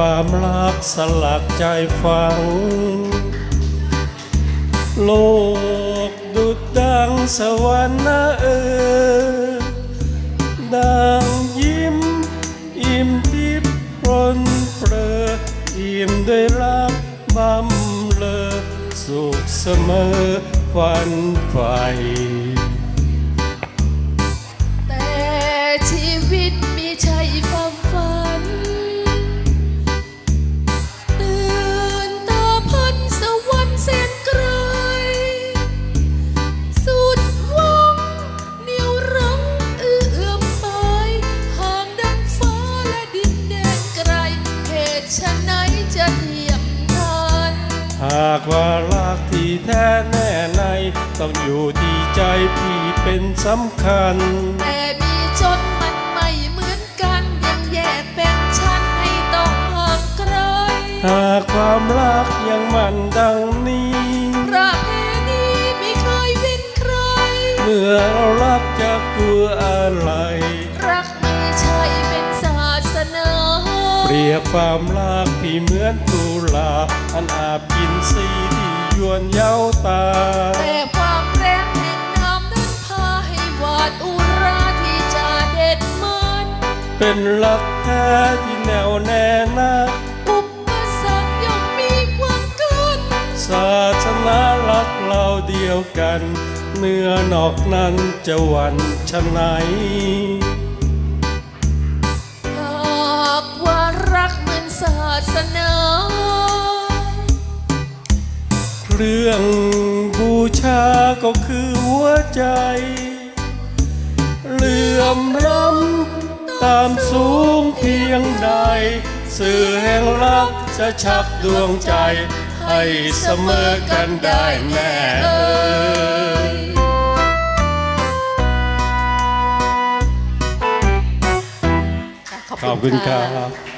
ความรักสลักใจฟัง โลกดุดดังสวรรค์นะเออ ดังยิ้ม อิ่มทิพย์ปรนเปรออิ่มด้วยรักบำเลอสุขเสมอฝันใฝ่ากว่ารักที่แท้แน่ใน ต้องอยู่ที่ใจพี่เป็นสำคัญ แต่มีจนมันไม่เหมือนกัน ยังแยกแบ่งชั้นให้ต้องห่างไกลหากความรักยังมันดังนี้ประเพณีไม่เคยเว้นใคร เมื่อเรารักจะกลัวอะไร รียบความรักพี่เหมือนตุลา อันอาบกินสีที่ยวนเย้าตา แต่ความแรงแห่งน้ำนั้นพาให้หวาดอุราที่จะเด็ดมันเป็นรักแท้ที่แน่วแน่นักอุปสรรคย่อมมีความกันศาสนารักเราเดียวกัน เนื้อนอกนั้นจะหวันชะไหน สนา เครื่องบูชาก็คือหัวใจเหลื่อมล้ำตามสูงเพียงใด สื่อแห่งรักจะชักดวงใจ ให้เสมอกันได้แน่เอ่ยขอบคุณครับ